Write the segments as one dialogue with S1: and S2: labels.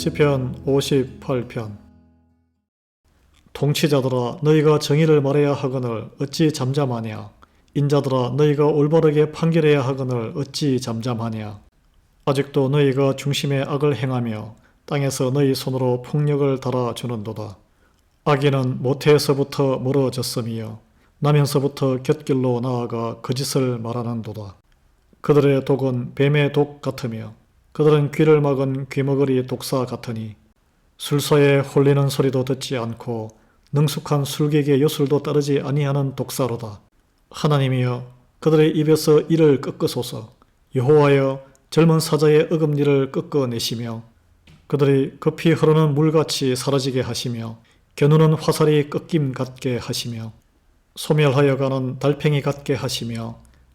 S1: 시편 58편. 통치자들아 너희가 정의를 말해야 하거늘 어찌 잠잠하냐? 인자들아 너희가 올바르게 판결해야 하거늘 어찌 잠잠하냐? 아직도 너희가 중심에 악을 행하며 땅에서 너희 손으로 폭력을 달아주는도다. 악인은 모태에서부터 멀어졌으며 나면서부터 곁길로 나아가 거짓을 말하는도다. 그들의 독은 뱀의 독 같으며 그들은 귀를 막은 귀머거리 독사 같으니 술사에 홀리는 소리도 듣지 않고 능숙한 술객의 요술도 따르지 아니하는 독사로다. 하나님이여 그들의 입에서 이를 꺾으소서 여호와여 젊은 사자의 어금니를 꺾어내시며 그들이 급히 흐르는 물같이 사라지게 하시며 겨누는 화살이 꺾임 같게 하시며 소멸하여 가는 달팽이 같게 하시며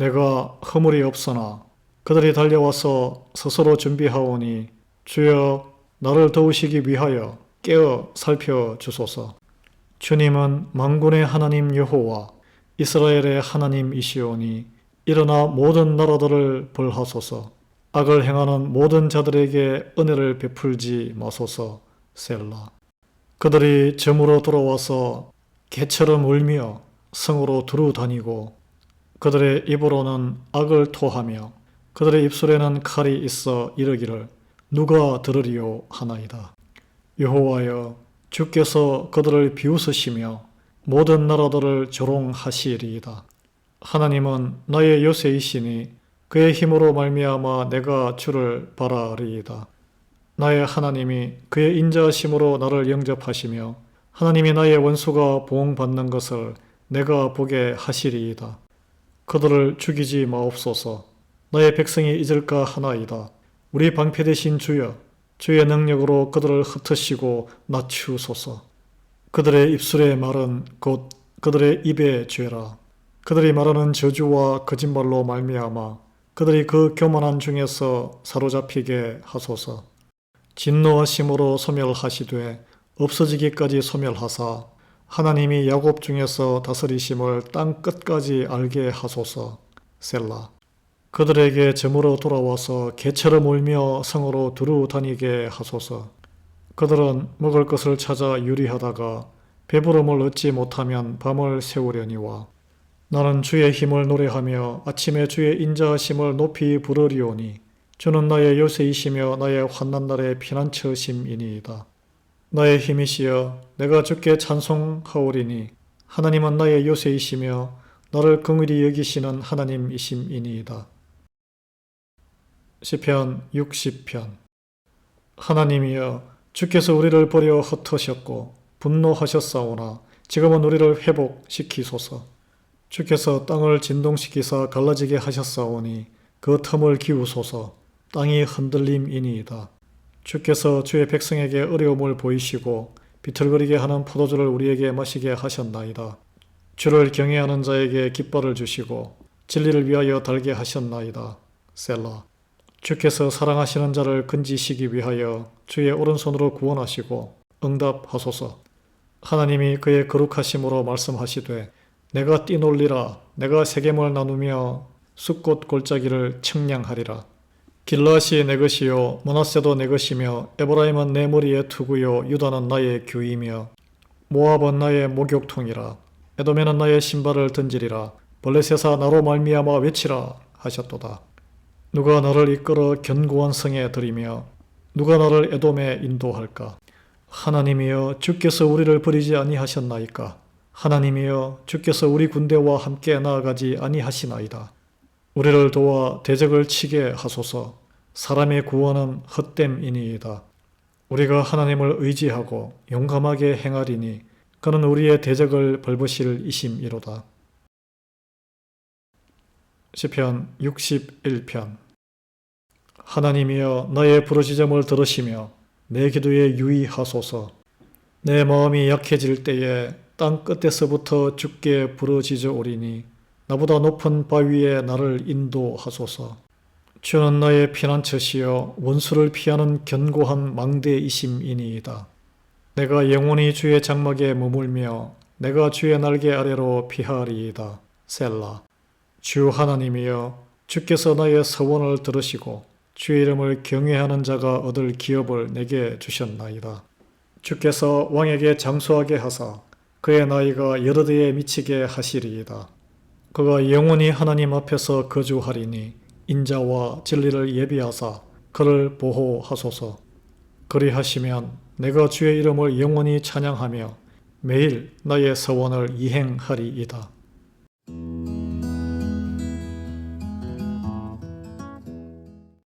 S1: 내가 허물이 없으나 그들이 달려와서 스스로 준비하오니 주여 나를 도우시기 위하여 깨어 살펴 주소서. 주님은 만군의 하나님 여호와 이스라엘의 하나님이시오니 일어나 모든 나라들을 벌하소서. 악을 행하는 모든 자들에게 은혜를 베풀지 마소서. 셀라. 그들이 점으로 돌아와서 개처럼 울며 성으로 두루 다니고 그들의 입으로는 악을 토하며 그들의 입술에는 칼이 있어 이르기를 누가 들으리요 하나이다. 여호와여 주께서 그들을 비웃으시며 모든 나라들을 조롱하시리이다. 하나님은 나의 요새이시니 그의 힘으로 말미암아 내가 주를 바라리이다. 나의 하나님이 그의 인자하심으로 나를 영접하시며 하나님이 나의 원수가 보응받는 것을 내가 보게 하시리이다. 그들을 죽이지 마옵소서. 너의 백성이 잊을까 하나이다. 우리 방패 되신 주여, 주의 능력으로 그들을 흩으시고 낮추소서. 그들의 입술의 말은 곧 그들의 입의 죄라. 그들이 말하는 저주와 거짓말로 말미암아 그들이 그 교만한 중에서 사로잡히게 하소서. 진노하심으로 소멸하시되 없어지기까지 소멸하사 하나님이 야곱 중에서 다스리심을 땅 끝까지 알게 하소서. 셀라. 그들에게 점으로 돌아와서 개처럼 울며 성으로 두루 다니게 하소서. 그들은 먹을 것을 찾아 유리하다가 배부름을 얻지 못하면 밤을 세우려니와 나는 주의 힘을 노래하며 아침에 주의 인자하심을 높이 부르리오니 주는 나의 요새이시며 나의 환난 날의 피난처심이니이다. 나의 힘이시여 내가 주께 찬송하오리니 하나님은 나의 요새이시며 나를 긍휼히 여기시는 하나님이심이니이다. 시편 60편 하나님이여 주께서 우리를 버려 흩으셨고 분노하셨사오나 지금은 우리를 회복시키소서. 주께서 땅을 진동시키사 갈라지게 하셨사오니 그 틈을 기우소서. 땅이 흔들림이니이다. 주께서 주의 백성에게 어려움을 보이시고 비틀거리게 하는 포도주를 우리에게 마시게 하셨나이다. 주를 경외하는 자에게 깃발을 주시고 진리를 위하여 달게 하셨나이다. 셀라. 주께서 사랑하시는 자를 건지시기 위하여 주의 오른손으로 구원하시고 응답하소서. 하나님이 그의 거룩하심으로 말씀하시되 내가 뛰놀리라 내가 세겜을 나누며 숲꽃 골짜기를 청량하리라. 길라시 내 것이요 모나세도 내 것이며 에브라임은 내 머리의 투구요 유다는 나의 규이며 모압은 나의 목욕통이라 에돔에는 나의 신발을 던지리라 벌레세사 나로 말미암아 외치라 하셨도다. 누가 나를 이끌어 견고한 성에 들이며 누가 나를 에돔에 인도할까? 하나님이여 주께서 우리를 버리지 아니하셨나이까? 하나님이여 주께서 우리 군대와 함께 나아가지 아니하시나이다. 우리를 도와 대적을 치게 하소서. 사람의 구원은 헛됨이니이다. 우리가 하나님을 의지하고 용감하게 행하리니 그는 우리의 대적을 벌보실 이심이로다. 시편 61편 하나님이여 나의 부르짖음을 들으시며 내 기도에 유의하소서. 내 마음이 약해질 때에 땅 끝에서부터 주께 부르짖어 오리니 나보다 높은 바위에 나를 인도하소서. 주는 나의 피난처시여 원수를 피하는 견고한 망대이심이니이다. 내가 영원히 주의 장막에 머물며 내가 주의 날개 아래로 피하리이다. 셀라. 주 하나님이여 주께서 나의 서원을 들으시고 주의 이름을 경외하는 자가 얻을 기업을 내게 주셨나이다. 주께서 왕에게 장수하게 하사 그의 나이가 여러 대에 미치게 하시리이다. 그가 영원히 하나님 앞에서 거주하리니 인자와 진리를 예비하사 그를 보호하소서. 그리하시면 내가 주의 이름을 영원히 찬양하며 매일 나의 서원을 이행하리이다.